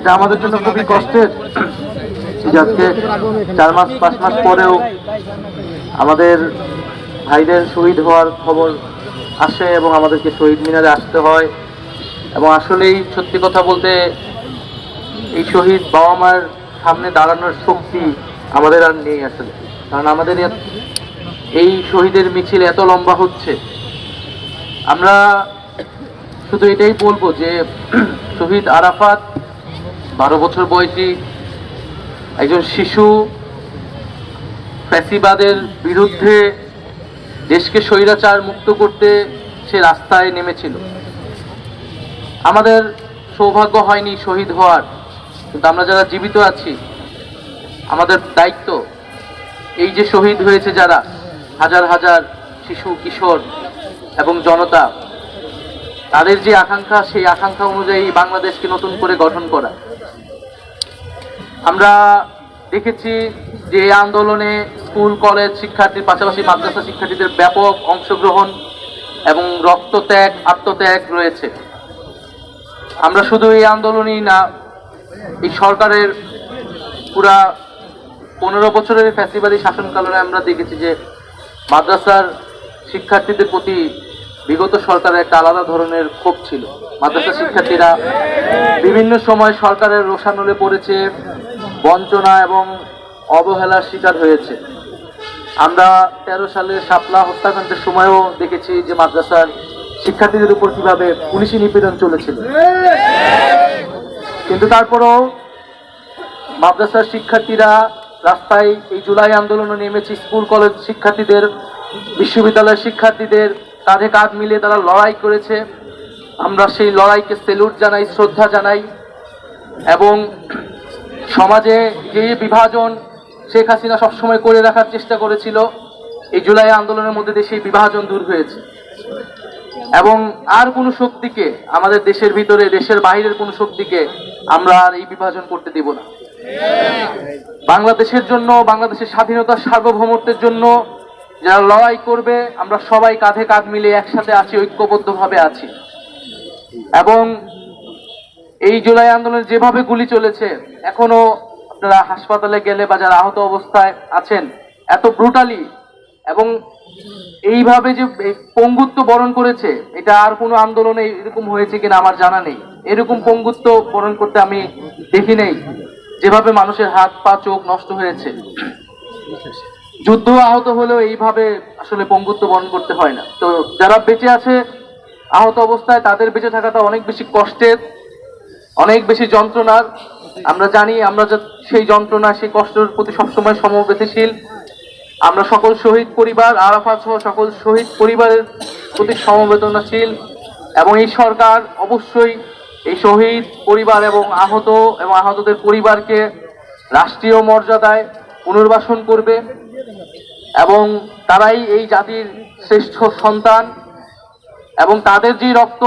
এটা আমাদের জন্য খুবই কষ্টের আজকে চার মাস, পাঁচ মাস পরেও আমাদের ভাইদের শহীদ হওয়ার খবর আসে এবং আমাদেরকে শহীদ মিনারে আসতে হয়। এবং আসলেই সত্যি কথা বলতে এই শহীদ বাবা মার সামনে দাঁড়ানোর শক্তি আমাদের আর নেই আসলে। কারণ আমাদের এই শহীদের মিছিল এত লম্বা হচ্ছে। আমরা শুধু এটাই বলব যে শহীদ আরাফাত বারো বছর বয়সী একজন শিশু ফ্যাসিবাদের বিরুদ্ধে দেশকে স্বৈরাচার মুক্ত করতে সে রাস্তায় নেমেছিল। আমাদের সৌভাগ্য হয়নি শহীদ হওয়ার, কিন্তু আমরা যারা জীবিত আছি, আমাদের দায়িত্ব এই যে শহীদ হয়েছে যারা, হাজার হাজার শিশু, কিশোর এবং জনতা তাদের যে আকাঙ্ক্ষা, সেই আকাঙ্ক্ষা অনুযায়ী বাংলাদেশকে নতুন করে গঠন করা। আমরা দেখেছি যে এই আন্দোলনে স্কুল, কলেজ শিক্ষার্থীর পাশাপাশি মাদ্রাসা শিক্ষার্থীদের ব্যাপক অংশগ্রহণ এবং রক্তত্যাগ, আত্মত্যাগ রয়েছে। আমরা শুধু এই আন্দোলনই না, এই সরকারের পুরা পনেরো বছরের ফ্যাসিবাদী শাসনকালে আমরা দেখেছি যে মাদ্রাসার শিক্ষার্থীদের প্রতি বিগত সরকারের একটা আলাদা ধরনের ক্ষোভ ছিল। মাদ্রাসা শিক্ষার্থীরা বিভিন্ন সময় সরকারের রোষানলে পড়েছে, বঞ্চনা এবং অবহেলার শিকার হয়েছে। আমরা তেরো সালে শাপলা হত্যাকাণ্ডের সময়ও দেখেছি যে মাদ্রাসার শিক্ষার্থীদের উপর কীভাবে পুলিশি নিপীড়ন চলেছিল। কিন্তু তারপরও মাদ্রাসার শিক্ষার্থীরা রাস্তায় এই জুলাই আন্দোলনে নেমেছে স্কুল, কলেজ শিক্ষার্থীদের, বিশ্ববিদ্যালয়ের শিক্ষার্থীদের কাঁধে কাঁধ মিলিয়ে তারা লড়াই করেছে। আমরা সেই লড়াইকে সেলুট জানাই, শ্রদ্ধা জানাই এবং সমাজে যে বিভাজন শেখ হাসিনা সবসময় করে রাখার চেষ্টা করেছিল, এই জুলাই আন্দোলনের মধ্যে দিয়ে সেই বিভাজন দূর হয়েছে। এবং আর কোনো শক্তিকে আমাদের দেশের ভিতরে, দেশের বাইরের কোনো শক্তিকে আমরা আর এই বিভাজন করতে দেব না। বাংলাদেশের জন্য, বাংলাদেশের স্বাধীনতার সার্বভৌমত্বের জন্য যারা লড়াই করবে, আমরা সবাই কাঁধে কাঁধ মিলে একসাথে আছি, ঐক্যবদ্ধভাবে আছি। এবং এই জুলাই আন্দোলনে যেভাবে গুলি চলেছে, এখনও আপনারা হাসপাতালে গেলে বা যারা আহত অবস্থায় আছেন, এত ব্রুটালি এবং এইভাবে যে পঙ্গুত্ব বরণ করেছে, এটা আর কোনো আন্দোলনে এরকম হয়েছে কিনা আমার জানা নেই। এরকম পঙ্গুত্ব বরণ করতে আমি দেখি নেই, যেভাবে মানুষের হাত, পা, চোখ নষ্ট হয়েছে। যুদ্ধ আহত হলেও এইভাবে আসলে পঙ্গুত্ব বরণ করতে হয় না। তো যারা বেঁচে আছে, আহত অবস্থায় তাদের বেঁচে থাকাটা অনেক বেশি কষ্টের, অনেক বেশি যন্ত্রণার। আমরা জানি, আমরা সেই যন্ত্রণা, সেই কষ্টের প্রতি সবসময় সমবেতশীল আমরা সকল শহীদ পরিবার, আরাফাত সহ সকল শহীদ পরিবারের প্রতি সমবেদনাশীল এবং এই সরকার অবশ্যই এই শহীদ পরিবার এবং আহত এবং আহতদের পরিবারকে রাষ্ট্রীয় মর্যাদায় পুনর্বাসন করবে। এবং তারাই এই জাতির শ্রেষ্ঠ সন্তান এবং তাদের যে রক্ত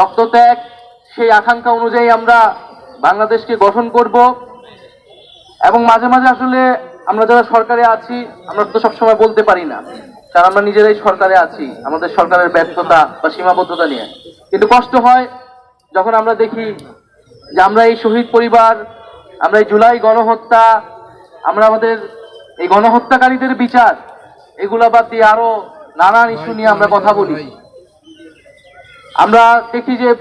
রক্তত্যাগ সেই আকাঙ্ক্ষা অনুযায়ী আমরা বাংলাদেশকে গঠন করব। এবং মাঝে মাঝে আসলে আমরা যারা সরকারে আছি, আমরা তো সবসময় বলতে পারি না, কারণ আমরা নিজেরাই সরকারে আছি, আমাদের সরকারের ব্যর্থতা বা সীমাবদ্ধতা নিয়ে। কিন্তু কষ্ট হয় যখন আমরা দেখি যে আমরা এই শহীদ পরিবার, আমরা এই জুলাই গণহত্যা, আমরা আমাদের এই গণহত্যাকারীদের বিচার, এগুলা বাদ দিয়ে আরও নানান ইস্যু নিয়ে আমরা কথা বলি। আমরা দেখি যে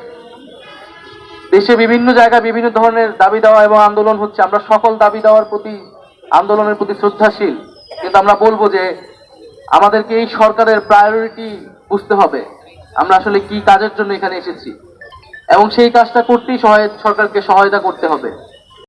দেশে বিভিন্ন জায়গায় বিভিন্ন ধরনের দাবি দেওয়া এবং আন্দোলন হচ্ছে। আমরা সকল দাবি দেওয়ার প্রতি, আন্দোলনের প্রতি শ্রদ্ধাশীল। কিন্তু আমরা বলব যে আমাদেরকে এই সরকারের প্রায়োরিটি বুঝতে হবে। আমরা আসলে কি কাজের জন্য এখানে এসেছি। এবং সেই কাজটা করতেই সহায় সরকারকে সহায়তা করতে হবে।